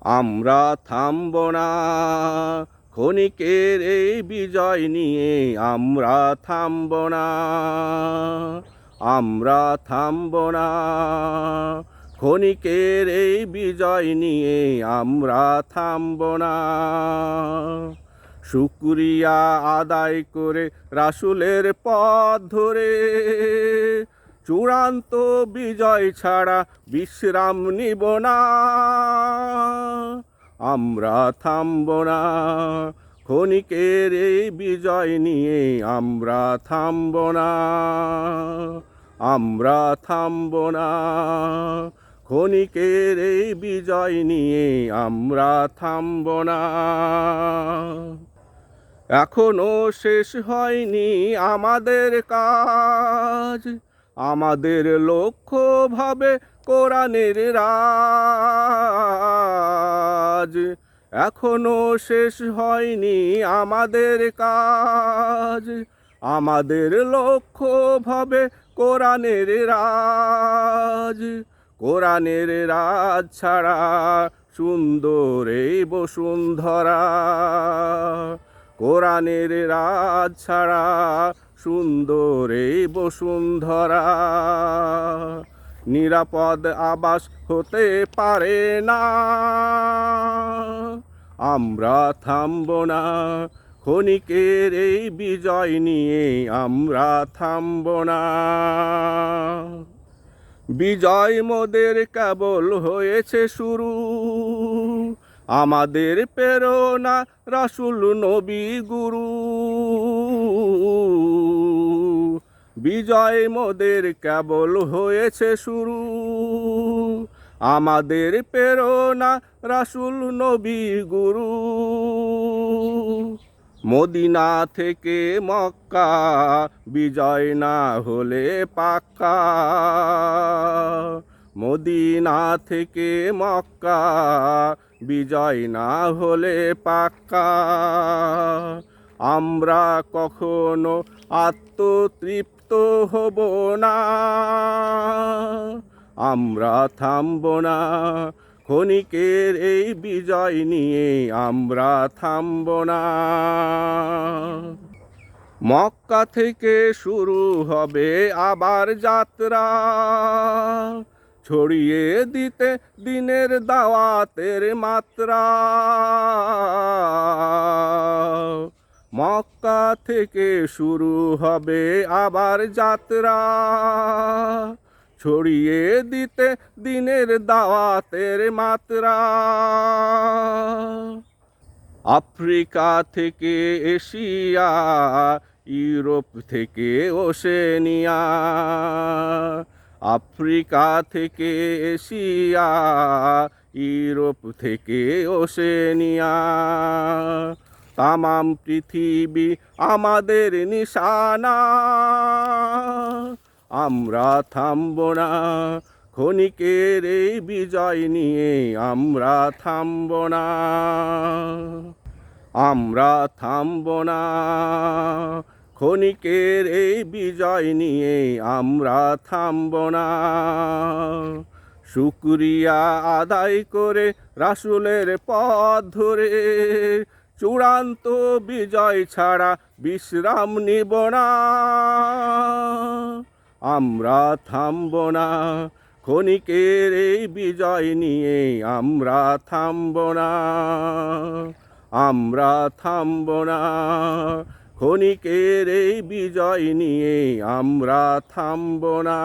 আমরা থামব না। ক্ষণিকের এই বিজয় নিয়ে আমরা থামব না। আমরা থামব না। ক্ষণিকের এই বিজয় নিয়ে আমরা থামব না। শুক্রিয়া আদায় করে রাসুলের পথ ধরে চূড়ান্ত বিজয় ছাড়া বিশ্রাম নিব না। আমরা থামব না। ক্ষণিকের এই বিজয় নিয়ে আমরা থামব না। আমরা থামব না। ক্ষণিকের এই বিজয় নিয়ে আমরা থামব না। এখনও শেষ হয়নি আমাদের কাজ। আমাদের লক্ষ্য ভাবে কোরআনের রাজ। এখনও শেষ হয়নি আমাদের কাজ। আমাদের লক্ষ্য ভাবে কোরআনের রাজ। কোরআনের রাজ ছাড়া সুন্দর এই বসুন্ধরা। কোরআনের রাজ ছাড়া সুন্দর বসুন্ধরা, নিরাপদ আবাস হতে পারে না। আমরা থামব না, ক্ষণিকের এই বিজয় নিয়ে আমরা থামব না। বিজয় মোদের কেবল হয়েছে শুরু, আমাদের প্রেরণা রাসুল নবী গুরু। বিজয় মোদের কেবল হয়েছে শুরু। আমাদের প্রেরণা রাসুল নবী গুরু। মদিনা থেকে মক্কা, বিজয় না হলে পাক্কা। মদিনা থেকে মক্কা, বিজয় না হলে পাক্কা। আমরা কখনো আত্মতৃপ্ত হব না। আমরা থামব না। ক্ষণিকের এই বিজয় নিয়ে আমরা থামব না। মক্কা থেকে শুরু হবে আবার যাত্রা। ছড়িয়ে দিতে দিনের দাওয়াতের মাত্রা। মক্কা থেকে শুরু হবে আবার যাত্রা। ছড়িয়ে দিতে দিনের দাওয়াতের মাত্রা। আফ্রিকা থেকে এশিয়া, ইউরোপ থেকে ওশেনিয়া, আফ্রিকা থেকে এশিয়া, ইউরোপ থেকে ওশেনিয়া। তামাম পৃথিবী আমাদের নিশানা। আমরা থামব না, ক্ষণিকের এই বিজয় নিয়ে আমরা থামব না। আমরা থামব না, ক্ষণিকের এই বিজয় নিয়ে আমরা থামব না। শুক্রিয়া আদায় করে রাসুলের পথ ধরে চূড়ান্ত বিজয় ছাড়া বিশ্রাম নিব না। আমরা থামব না, ক্ষণিকের এই বিজয় নিয়ে আমরা থামব না। আমরা থামব না, ক্ষণিকের এই বিজয় নিয়ে আমরা থামব না।